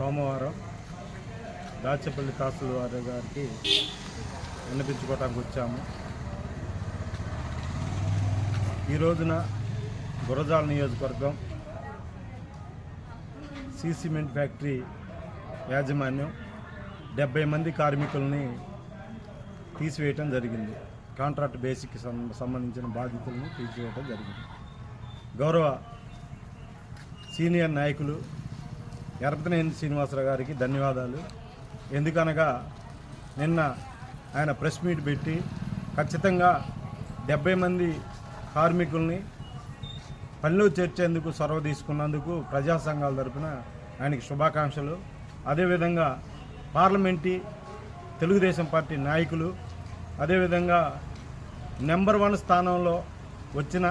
సోమవారం దాచపల్లి తహసీల్దార్ గారికి విన్నపించుకోవడానికి వచ్చాము. ఈ రోజున గురజాల నియోజకవర్గం సీ సిమెంట్ ఫ్యాక్టరీ యాజమాన్యం డెబ్బై మంది కార్మికుల్ని తీసివేయటం జరిగింది. కాంట్రాక్ట్ బేసిక్ సం- సంబంధించిన బాధితులను తీసివేయటం జరిగింది. గౌరవ సీనియర్ నాయకులు ఎరపతినేని శ్రీనివాసరావు గారికి ధన్యవాదాలు. ఎందుకనగా నిన్న ఆయన ప్రెస్ మీట్ పెట్టి ఖచ్చితంగా డెబ్బై మంది కార్మికుల్ని పనిలో చేర్చేందుకు చొరవ తీసుకున్నందుకు ప్రజా సంఘాల తరపున ఆయనకి శుభాకాంక్షలు. అదేవిధంగా పార్లమెంటీ తెలుగుదేశం పార్టీ నాయకులు అదేవిధంగా నెంబర్ వన్ స్థానంలో వచ్చిన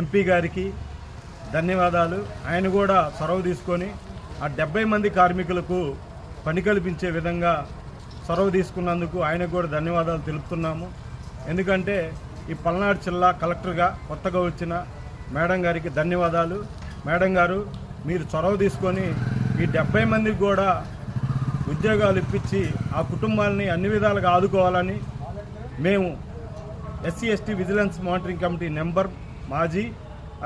ఎంపీ గారికి ధన్యవాదాలు. ఆయన కూడా చొరవ తీసుకొని ఆ డెబ్బై మంది కార్మికులకు పని కల్పించే విధంగా చొరవ తీసుకున్నందుకు ఆయనకు కూడా ధన్యవాదాలు తెలుపుతున్నాము. ఎందుకంటే ఈ పల్నాడు జిల్లా కలెక్టర్గా కొత్తగా వచ్చిన మేడం గారికి ధన్యవాదాలు. మేడం గారు మీరు చొరవ తీసుకొని ఈ డెబ్బై మందికి కూడా ఉద్యోగాలు ఇప్పించి ఆ కుటుంబాలని అన్ని విధాలుగా ఆదుకోవాలని మేము SC ST vigilance monitoring committee member మాజీ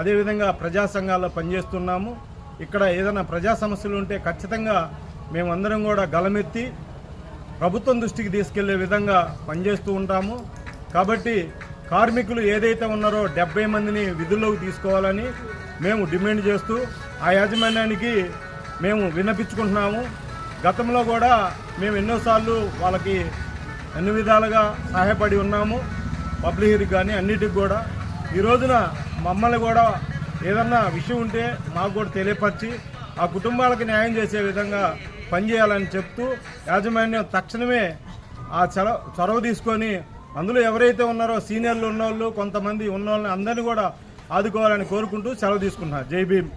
అదేవిధంగా ప్రజా సంఘాల్లో పనిచేస్తున్నాము. ఇక్కడ ఏదైనా ప్రజా సమస్యలు ఉంటే ఖచ్చితంగా మేమందరం కూడా గలమెత్తి ప్రభుత్వం దృష్టికి తీసుకెళ్ళే విధంగా పనిచేస్తూ ఉంటాము. కాబట్టి కార్మికులు ఏదైతే ఉన్నారో డెబ్బై మందిని విధుల్లోకి తీసుకోవాలని మేము డిమాండ్ చేస్తూ ఆ యాజమాన్యానికి మేము విన్నపించుకుంటున్నాము. గతంలో కూడా మేము ఎన్నోసార్లు వాళ్ళకి అన్ని విధాలుగా సహాయపడి ఉన్నాము. పబ్లిక్ కానీ అన్నిటికి కూడా. ఈ రోజున మమ్మల్ని కూడా ఏదన్నా విషయం ఉంటే మాకు కూడా తెలియపరిచి ఆ కుటుంబాలకు న్యాయం చేసే విధంగా పనిచేయాలని చెప్తూ యాజమాన్యం తక్షణమే ఆ చొర చొరవ తీసుకొని అందులో ఎవరైతే ఉన్నారో సీనియర్లు ఉన్నోళ్ళు కొంతమంది ఉన్నోళ్ళని అందరినీ కూడా ఆదుకోవాలని కోరుకుంటూ సెలవు తీసుకున్నా జై భీమ్.